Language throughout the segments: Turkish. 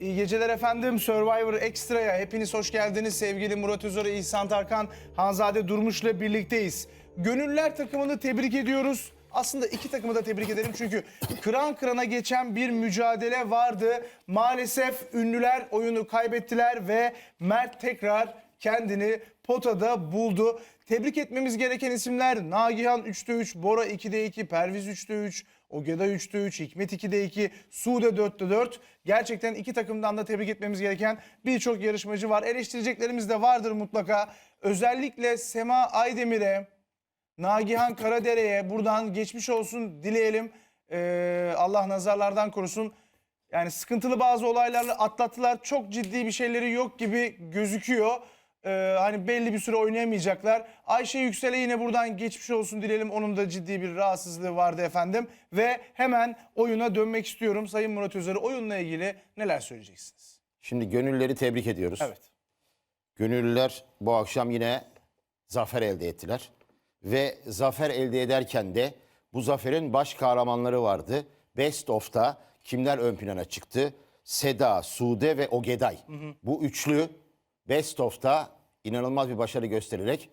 İyi geceler efendim. Survivor Extra'ya hepiniz hoş geldiniz. Sevgili Murat Özarı, İhsan Tarkan, Hanzade Durmuş'la birlikteyiz. Gönüller takımını tebrik ediyoruz. Aslında iki takımı da tebrik ederim çünkü kıran kırana geçen bir mücadele vardı. Maalesef ünlüler oyunu kaybettiler ve Mert tekrar kendini potada buldu. Tebrik etmemiz gereken isimler Nagihan 3'te 3, Bora 2'de 2, Perviz 3'te 3, Ogeda 3'te 3, Hikmet 2'de 2, Sude 4'te 4. Gerçekten iki takımdan da tebrik etmemiz gereken birçok yarışmacı var. Eleştireceklerimiz de vardır mutlaka. Özellikle Sema Aydemir'e, Nagihan Karadere'ye buradan geçmiş olsun dileyelim. Ee, Allah nazarlardan korusun. Yani sıkıntılı bazı olaylarla atlattılar. Çok ciddi bir şeyleri yok gibi gözüküyor. Ee, hani belli bir süre oynayamayacaklar. Ayşe Yüksel'e yine buradan geçmiş olsun dileyelim. Onun da ciddi bir rahatsızlığı vardı efendim. Ve hemen oyuna dönmek istiyorum. Sayın Murat Özer'i oyunla ilgili neler söyleyeceksiniz? Şimdi gönülleri tebrik ediyoruz. Evet. Gönüllüler bu akşam yine zafer elde ettiler. Ve zafer elde ederken de bu zaferin baş kahramanları vardı. Best of'ta kimler ön plana çıktı? Seda, Sude ve Ogeday. Bu üçlü Best of'ta inanılmaz bir başarı göstererek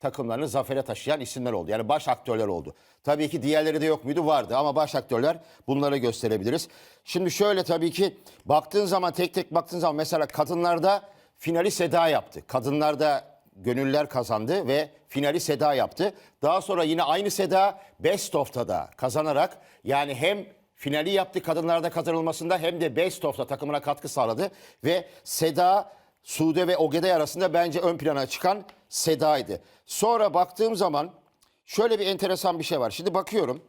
takımlarını zafere taşıyan isimler oldu. Yani baş aktörler oldu. Tabii ki diğerleri de yok muydu? Vardı ama baş aktörler bunları gösterebiliriz. Şimdi şöyle tabii ki baktığın zaman tek tek baktığın zaman mesela kadınlarda finali Seda yaptı. Kadınlarda gönüller kazandı ve finali Seda yaptı. Daha sonra yine aynı Seda Best of'ta da kazanarak yani hem finali yaptı kadınlarda kazanılmasında hem de Best of'ta takımına katkı sağladı ve Seda Sude ve Ogeday arasında bence ön plana çıkan Seda'ydı. Sonra baktığım zaman şöyle bir enteresan bir şey var. Şimdi bakıyorum.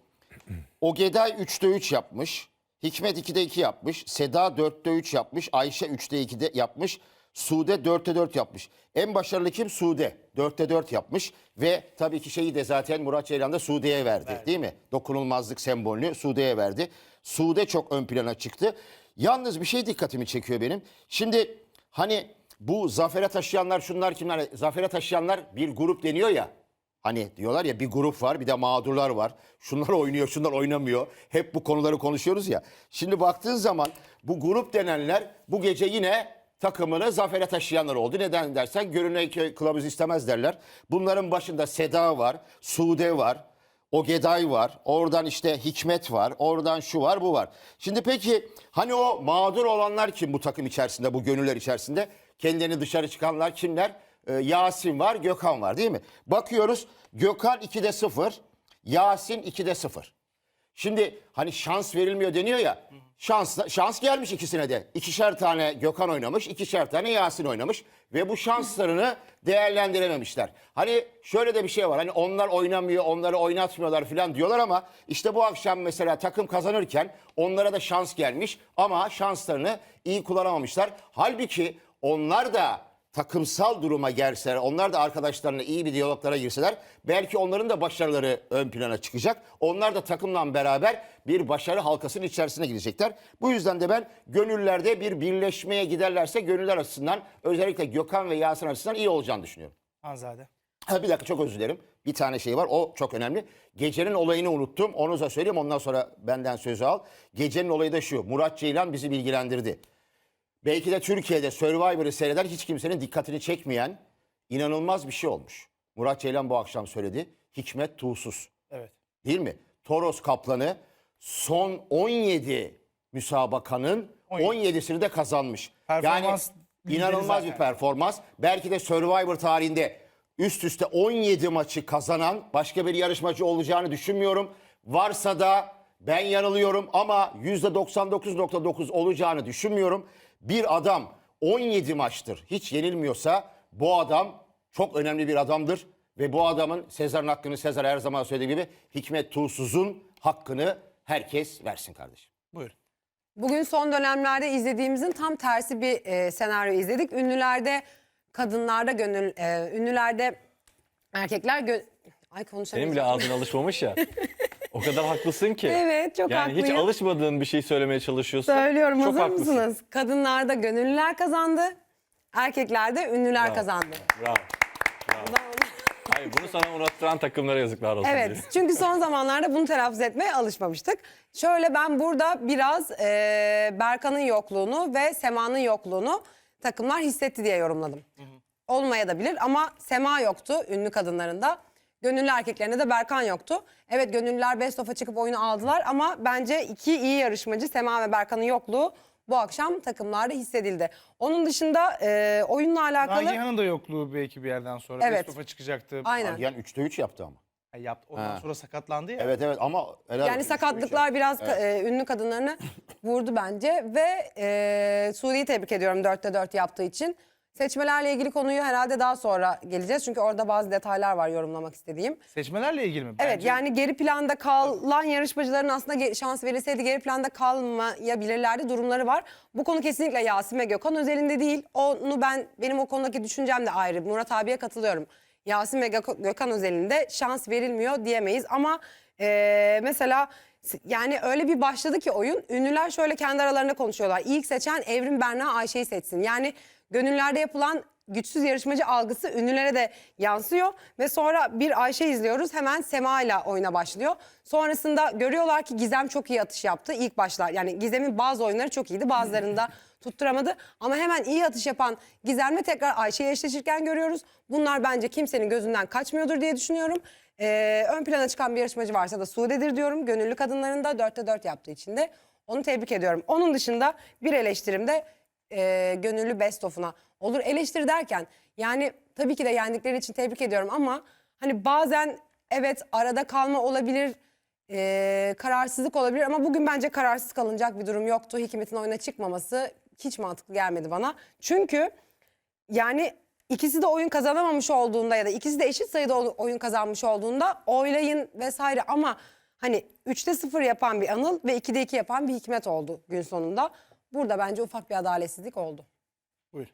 Ogeday 3'te 3 yapmış. Hikmet 2'de 2 yapmış. Seda 4'te 3 yapmış. Ayşe 3'te 2'de yapmış. Sude 4'te 4 yapmış. En başarılı kim? Sude. 4'te 4 yapmış. Ve tabii ki şeyi de zaten Murat Ceylan da Sude'ye verdi. Değil mi? Dokunulmazlık sembolünü Sude'ye verdi. Sude çok ön plana çıktı. Yalnız bir şey dikkatimi çekiyor benim. Şimdi hani bu zafere taşıyanlar şunlar kimler? Zafere taşıyanlar bir grup deniyor ya. Hani diyorlar ya bir grup var bir de mağdurlar var. Şunlar oynuyor şunlar oynamıyor. Hep bu konuları konuşuyoruz ya. Şimdi baktığın zaman bu grup denenler bu gece yine takımını zafere taşıyanlar oldu. Neden dersen görünen kılavuz istemez derler. Bunların başında Seda var, Sude var, Ogeday var, oradan işte Hikmet var, oradan şu var bu var. Şimdi peki hani o mağdur olanlar kim bu takım içerisinde, bu gönüller içerisinde? Kendilerini dışarı çıkanlar kimler? Ee, Yasin var, Gökhan var değil mi? Bakıyoruz Gökhan 2'de 0, Yasin 2'de 0. Şimdi hani şans verilmiyor deniyor ya. Şans, şans gelmiş ikisine de. İkişer tane Gökhan oynamış, ikişer tane Yasin oynamış. Ve bu şanslarını değerlendirememişler. Hani şöyle de bir şey var. Hani onlar oynamıyor, onları oynatmıyorlar falan diyorlar ama işte bu akşam mesela takım kazanırken onlara da şans gelmiş ama şanslarını iyi kullanamamışlar. Halbuki onlar da takımsal duruma gelseler, onlar da arkadaşlarına iyi bir diyaloglara girseler belki onların da başarıları ön plana çıkacak. Onlar da takımla beraber bir başarı halkasının içerisine gidecekler. Bu yüzden de ben gönüllerde bir birleşmeye giderlerse gönüller açısından özellikle Gökhan ve Yasin açısından iyi olacağını düşünüyorum. Hanzade. Ha bir dakika çok özür dilerim. Bir tane şey var o çok önemli. Gecenin olayını unuttum. Onu da söyleyeyim ondan sonra benden sözü al. Gecenin olayı da şu. Murat Ceylan bizi bilgilendirdi. Belki de Türkiye'de Survivor'ı seyreden hiç kimsenin dikkatini çekmeyen inanılmaz bir şey olmuş. Murat Ceylan bu akşam söyledi. Hikmet Tuğsuz. Evet. Değil mi? Toros Kaplanı son 17 müsabakanın 17. 17'sini de kazanmış. Performans yani inanılmaz zaten. bir performans. Belki de Survivor tarihinde üst üste 17 maçı kazanan başka bir yarışmacı olacağını düşünmüyorum. Varsa da ben yanılıyorum ama %99.9 olacağını düşünmüyorum. Bir adam 17 maçtır hiç yenilmiyorsa bu adam çok önemli bir adamdır. Ve bu adamın Sezar'ın hakkını Sezar her zaman söylediği gibi Hikmet Tuğsuz'un hakkını herkes versin kardeşim. Buyurun. Bugün son dönemlerde izlediğimizin tam tersi bir e, senaryo izledik. Ünlülerde kadınlarda gönül, e, ünlülerde erkekler gö- Ay Senin konuşamayacağım. bile ağzın alışmamış ya. O kadar haklısın ki. Evet, çok yani hiç haklıyım. alışmadığın bir şey söylemeye çalışıyorsun. Söylüyorum Çok hazır haklısın. mısınız? Kadınlarda gönüllüler kazandı. Erkeklerde ünlüler Bravo. kazandı. Bravo. Hayır bunu sana uğrattıran takımlara yazıklar olsun. Evet diye. çünkü son zamanlarda bunu telaffuz etmeye alışmamıştık. Şöyle ben burada biraz e, Berkan'ın yokluğunu ve Sema'nın yokluğunu takımlar hissetti diye yorumladım. Olmaya da bilir ama Sema yoktu ünlü kadınlarında. Gönüllü erkeklerinde de Berkan yoktu. Evet gönüllüler best of'a çıkıp oyunu aldılar ama bence iki iyi yarışmacı Sema ve Berkan'ın yokluğu bu akşam takımlarda hissedildi. Onun dışında e, oyunla alakalı... Nagihan'ın da yokluğu belki bir yerden sonra. Evet. Best of'a çıkacaktı. Aynen. Yani 3'te 3 yaptı ama. Ay, Yaptı. Ondan Ha. sonra sakatlandı ya. Evet evet ama helal olsun, Yani üçte üç sakatlıklar yaptı. biraz ka- e, ünlü kadınlarını vurdu bence ve e, Suudi'yi tebrik ediyorum 4'te 4 yaptığı için. Seçmelerle ilgili konuyu herhalde daha sonra geleceğiz çünkü orada bazı detaylar var yorumlamak istediğim. Seçmelerle ilgili mi? Evet Bence- yani geri planda kalan yarışmacıların aslında ge- şans verilseydi geri planda kalmayabilirlerdi durumları var. Bu konu kesinlikle Yasin ve Gökhan özelinde değil. Onu ben benim o konudaki düşüncem de ayrı. Murat abiye katılıyorum. Yasin ve Gök- Gökhan özelinde şans verilmiyor diyemeyiz ama eee, mesela s- yani öyle bir başladı ki oyun ünlüler şöyle kendi aralarında konuşuyorlar. İlk seçen Evrim Berna Ayşe'yi seçsin. Yani gönüllerde yapılan güçsüz yarışmacı algısı ünlülere de yansıyor ve sonra bir Ayşe izliyoruz hemen Sema ile oyuna başlıyor. Sonrasında görüyorlar ki Gizem çok iyi atış yaptı ilk başlar. Yani Gizem'in bazı oyunları çok iyiydi bazılarında tutturamadı ama hemen iyi atış yapan Gizem'le tekrar Ayşe'yi eşleşirken görüyoruz. Bunlar bence kimsenin gözünden kaçmıyordur diye düşünüyorum. Ee, ön plana çıkan bir yarışmacı varsa da Sude'dir diyorum. Gönüllü kadınların da dörtte dört yaptığı için de onu tebrik ediyorum. Onun dışında bir eleştirim de e, gönüllü best of'una olur. Eleştiri derken yani tabii ki de yendikleri için tebrik ediyorum ama hani bazen evet arada kalma olabilir, e, kararsızlık olabilir ama bugün bence kararsız kalınacak bir durum yoktu. Hikmet'in oyuna çıkmaması hiç mantıklı gelmedi bana. Çünkü yani ikisi de oyun kazanamamış olduğunda ya da ikisi de eşit sayıda oyun kazanmış olduğunda oylayın vesaire ama hani 3'te 0 yapan bir Anıl ve 2'de 2 yapan bir Hikmet oldu gün sonunda. Burada bence ufak bir adaletsizlik oldu. Buyur.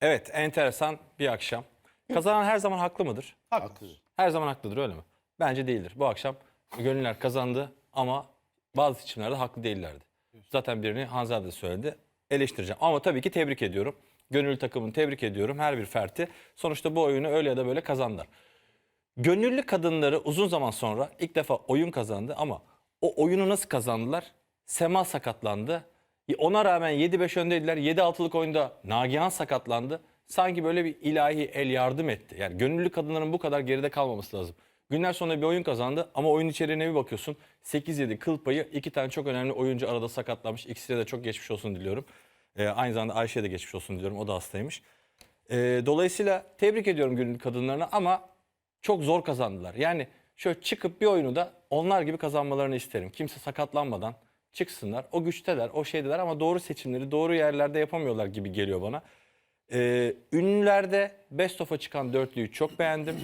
Evet enteresan bir akşam. Kazanan her zaman haklı mıdır? Haklı. Her zaman haklıdır öyle mi? Bence değildir. Bu akşam gönüller kazandı ama bazı seçimlerde haklı değillerdi. Zaten birini Hanzade de söyledi. Eleştireceğim. Ama tabii ki tebrik ediyorum. Gönüllü takımını tebrik ediyorum. Her bir ferti. Sonuçta bu oyunu öyle ya da böyle kazandılar. Gönüllü kadınları uzun zaman sonra ilk defa oyun kazandı ama o oyunu nasıl kazandılar? Sema sakatlandı. Ona rağmen 7-5 öndeydiler. 7-6'lık oyunda Nagihan sakatlandı. Sanki böyle bir ilahi el yardım etti. Yani gönüllü kadınların bu kadar geride kalmaması lazım. Günler sonra bir oyun kazandı ama oyun içeriğine bir bakıyorsun. 8-7 kıl payı iki tane çok önemli oyuncu arada sakatlanmış. İkisine de çok geçmiş olsun diliyorum. Ee, aynı zamanda Ayşe'ye de geçmiş olsun diliyorum. O da hastaymış. Ee, dolayısıyla tebrik ediyorum gönüllü kadınlarını ama çok zor kazandılar. Yani şöyle çıkıp bir oyunu da onlar gibi kazanmalarını isterim. Kimse sakatlanmadan çıksınlar. O güçteler, o şeydeler ama doğru seçimleri doğru yerlerde yapamıyorlar gibi geliyor bana. Ee, ünlülerde Best of'a çıkan dörtlüyü çok beğendim.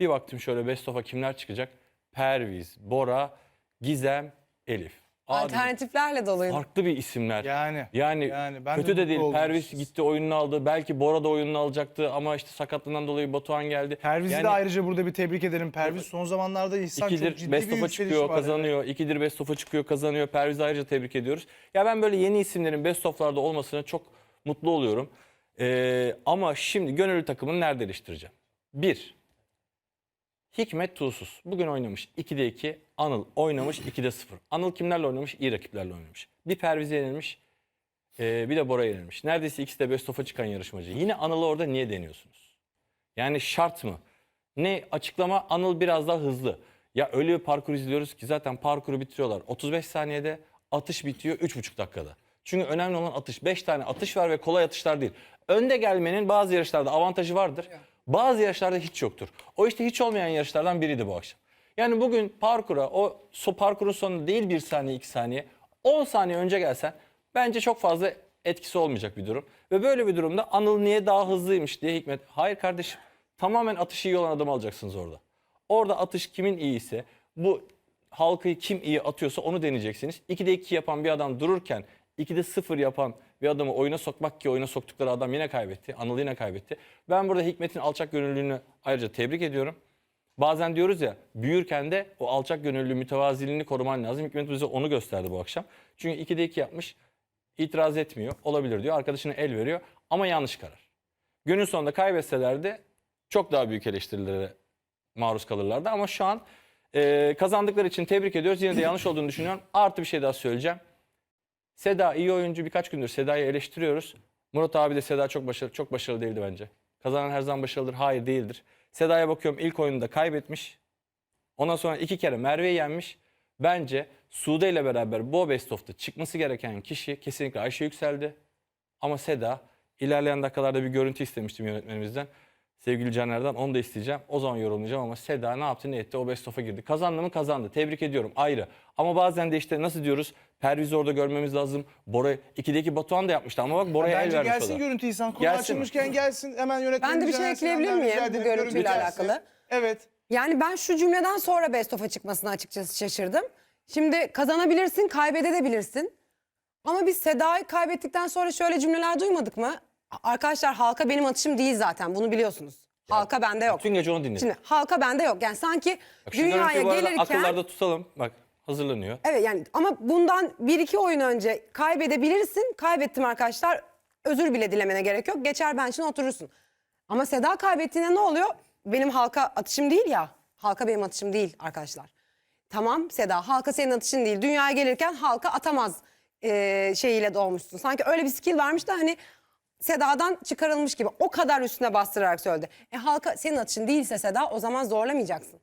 Bir baktım şöyle Best of'a kimler çıkacak? Perviz, Bora, Gizem, Elif. Alternatiflerle doluydu. farklı bir isimler. Yani, Yani, yani ben de kötü de mutlu değil. oldum Perviz açıkçası. gitti oyununu aldı. Belki Bora da oyununu alacaktı ama işte sakatlığından dolayı Batuhan geldi. Perviz'i Yani- de ayrıca burada bir tebrik edelim. Perviz son zamanlarda İhsan çok ciddi Best bir çıkıyor, var. kazanıyor. İkidir Best of'a çıkıyor, kazanıyor. Perviz'i ayrıca tebrik ediyoruz. Ya ben böyle yeni isimlerin Best of'larda olmasına çok mutlu oluyorum. Ee, ama şimdi gönüllü takımını nerede eleştireceğim? Bir, Hikmet Tuğsuz. Bugün oynamış 2'de 2. Anıl oynamış 2'de 0. Anıl kimlerle oynamış? İyi rakiplerle oynamış. Bir Perviz'e yenilmiş. ee, bir de Bora yenilmiş. Neredeyse ikisi de Best of'a çıkan yarışmacı. Yine Anıl'ı orada niye deniyorsunuz? Yani şart mı? Ne açıklama Anıl biraz daha hızlı. Ya öyle bir parkur izliyoruz ki zaten parkuru bitiriyorlar. 35 saniyede atış bitiyor 3,5 dakikada. Çünkü önemli olan atış. 5 tane atış var ve kolay atışlar değil. Önde gelmenin bazı yarışlarda avantajı vardır. Bazı yarışlarda hiç yoktur. O işte hiç olmayan yarışlardan biriydi bu akşam. Yani bugün parkura o so parkurun sonunda değil 1 saniye 2 saniye 10 saniye önce gelsen bence çok fazla etkisi olmayacak bir durum. Ve böyle bir durumda Anıl niye daha hızlıymış diye Hikmet. Hayır kardeşim tamamen atışı iyi olan adamı alacaksınız orada. Orada atış kimin iyiyse bu halkayı kim iyi atıyorsa onu deneyeceksiniz. 2'de 2 yapan bir adam dururken 2'de 0 yapan bir adamı oyuna sokmak ki oyuna soktukları adam yine kaybetti. Anıl yine kaybetti. Ben burada Hikmet'in alçak gönüllülüğünü ayrıca tebrik ediyorum. Bazen diyoruz ya büyürken de o alçak gönüllü mütevaziliğini koruman lazım. Hikmet bize onu gösterdi bu akşam. Çünkü 2'de 2 yapmış. itiraz etmiyor. Olabilir diyor. Arkadaşına el veriyor ama yanlış karar. Günün sonunda kaybetseler de çok daha büyük eleştirilere maruz kalırlardı. Ama şu an e, kazandıkları için tebrik ediyoruz. Yine de yanlış olduğunu düşünüyorum. Artı bir şey daha söyleyeceğim. Seda iyi oyuncu birkaç gündür Seda'yı eleştiriyoruz. Murat abi de Seda çok başarılı, çok başarılı değildi bence. Kazanan her zaman başarılıdır. Hayır değildir. Seda'ya bakıyorum ilk oyununda kaybetmiş. Ondan sonra iki kere Merve'yi yenmiş. Bence Sude ile beraber bu best of'ta çıkması gereken kişi kesinlikle Ayşe Yüksel'di. Ama Seda ilerleyen dakikalarda bir görüntü istemiştim yönetmenimizden. Sevgili Caner'den onu da isteyeceğim. O zaman yorumlayacağım ama Seda ne yaptı ne etti o best of'a girdi. Kazandı mı kazandı. Tebrik ediyorum ayrı. Ama bazen de işte nasıl diyoruz Perviz'i orada görmemiz lazım. Bora 2'deki Batuhan da yapmıştı ama bak Bora'ya el Bence vermiş o gelsin da. görüntü İhsan. Konu Gelsin açılmışken gelsin. Hemen yönetmenimiz Ben de bir şey ekleyebilir miyim bu görüntüyle Görüntü alakalı? Evet. Yani ben şu cümleden sonra Best of'a çıkmasına açıkçası şaşırdım. Şimdi kazanabilirsin, kaybedebilirsin. Ama biz Seda'yı kaybettikten sonra şöyle cümleler duymadık mı? Arkadaşlar halka benim atışım değil zaten bunu biliyorsunuz. Halka bende yok. Bütün gece onu dinledim. Şimdi halka bende yok. Yani sanki Bak şu dünyaya görüntüyü bu arada gelirken... akıllarda tutalım. Bak hazırlanıyor. Evet yani ama bundan bir iki oyun önce kaybedebilirsin. Kaybettim arkadaşlar. Özür bile dilemene gerek yok. Geçer bench'ine oturursun. Ama Seda kaybettiğinde ne oluyor? Benim halka atışım değil ya. Halka benim atışım değil arkadaşlar. Tamam Seda halka senin atışın değil. Dünyaya gelirken halka atamaz eee, şeyiyle doğmuşsun. Sanki öyle bir skill varmış da hani Seda'dan çıkarılmış gibi. O kadar üstüne bastırarak söyledi. E halka senin atışın değilse Seda o zaman zorlamayacaksın.